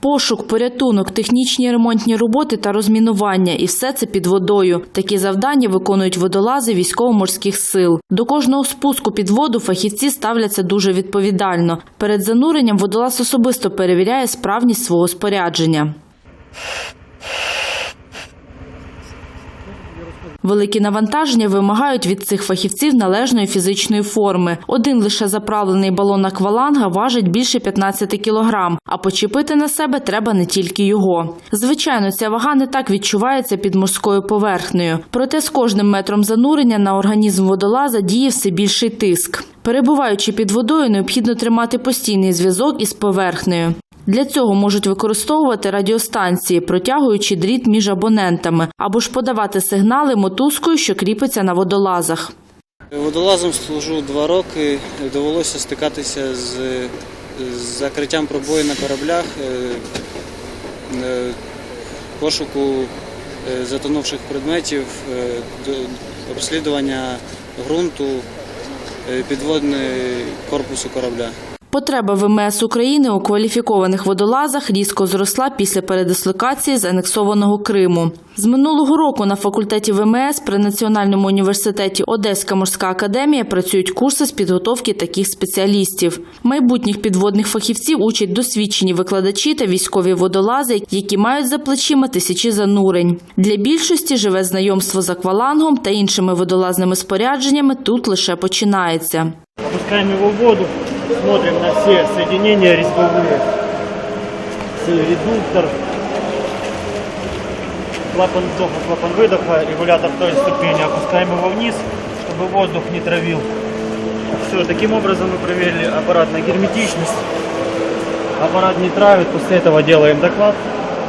Пошук, порятунок, технічні ремонтні роботи та розмінування і все це під водою. Такі завдання виконують водолази військово-морських сил. До кожного спуску під воду фахівці ставляться дуже відповідально. Перед зануренням водолаз особисто перевіряє справність свого спорядження. Великі навантаження вимагають від цих фахівців належної фізичної форми. Один лише заправлений балон акваланга важить більше 15 кілограм, а почепити на себе треба не тільки його. Звичайно, ця вага не так відчувається під морською поверхнею. Проте з кожним метром занурення на організм водолаза діє все більший тиск. Перебуваючи під водою, необхідно тримати постійний зв'язок із поверхнею. Для цього можуть використовувати радіостанції, протягуючи дріт між абонентами, або ж подавати сигнали мотузкою, що кріпиться на водолазах. Водолазом служу два роки. Довелося стикатися з, закриттям пробою на кораблях, е, е, пошуку е, затонувших предметів, обслідування ґрунту, підводний корпусу корабля. Потреба ВМС України у кваліфікованих водолазах різко зросла після передислокації з анексованого Криму. З минулого року на факультеті ВМС при Національному університеті Одеська морська академія працюють курси з підготовки таких спеціалістів. Майбутніх підводних фахівців учать досвідчені викладачі та військові водолази, які мають за плечима тисячі занурень. Для більшості живе знайомство з аквалангом та іншими водолазними спорядженнями тут лише починається. Опускаем его в воду, смотрим на все соединения резьбовые. Редуктор, клапан вдоха, клапан выдоха, регулятор той ступени. Опускаем его вниз, чтобы воздух не травил. Все, таким образом мы проверили аппарат на герметичность. Аппарат не травит, после этого делаем доклад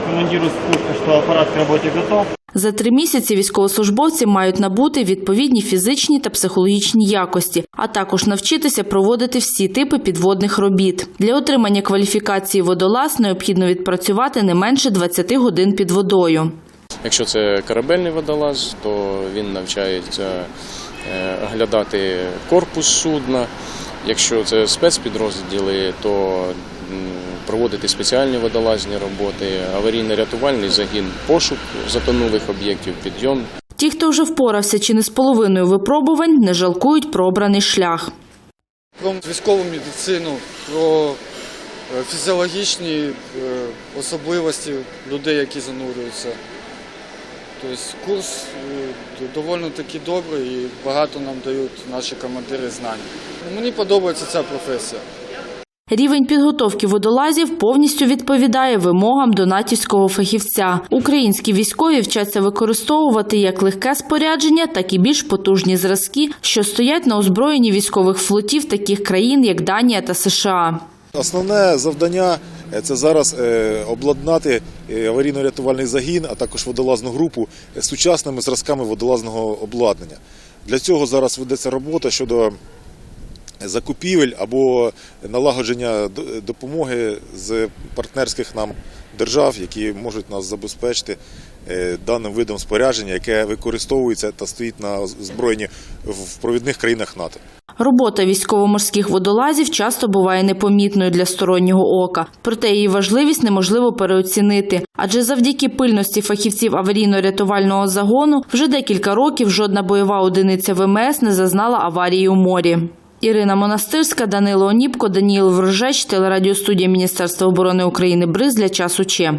командиру спуска, что аппарат к работе готов. За три місяці військовослужбовці мають набути відповідні фізичні та психологічні якості, а також навчитися проводити всі типи підводних робіт. Для отримання кваліфікації водолаз необхідно відпрацювати не менше 20 годин під водою. Якщо це корабельний водолаз, то він навчається е, оглядати корпус судна. Якщо це спецпідрозділи, то проводити спеціальні водолазні роботи, аварійно-рятувальний загін, пошук затонулих об'єктів, підйом Ті, хто вже впорався чи не з половиною випробувань, не жалкують про обраний шлях. про військову медицину, про е, фізіологічні е, особливості людей, які занурюються. Тобто курс е, доволі таки добрий і багато нам дають наші командири знань. Мені подобається ця професія. Рівень підготовки водолазів повністю відповідає вимогам до натівського фахівця. Українські військові вчаться використовувати як легке спорядження, так і більш потужні зразки, що стоять на озброєнні військових флотів таких країн, як Данія та США. Основне завдання е, це зараз е, обладнати е, аварійно-рятувальний загін, а також водолазну групу сучасними зразками водолазного обладнання. Для цього зараз ведеться робота щодо закупівель або налагодження допомоги з партнерських нам держав, які можуть нас забезпечити е, даним видом спорядження, яке використовується та стоїть на озброєнні в провідних країнах НАТО. Робота військово-морських водолазів часто буває непомітною для стороннього ока, проте її важливість неможливо переоцінити. Адже завдяки пильності фахівців аварійно-рятувального загону вже декілька років жодна бойова одиниця ВМС не зазнала аварії у морі. Ірина Монастирська, Данило Оніпко, Даніїл Ворожеч, телерадіостудія Міністерства оборони України Бриз для часу Че.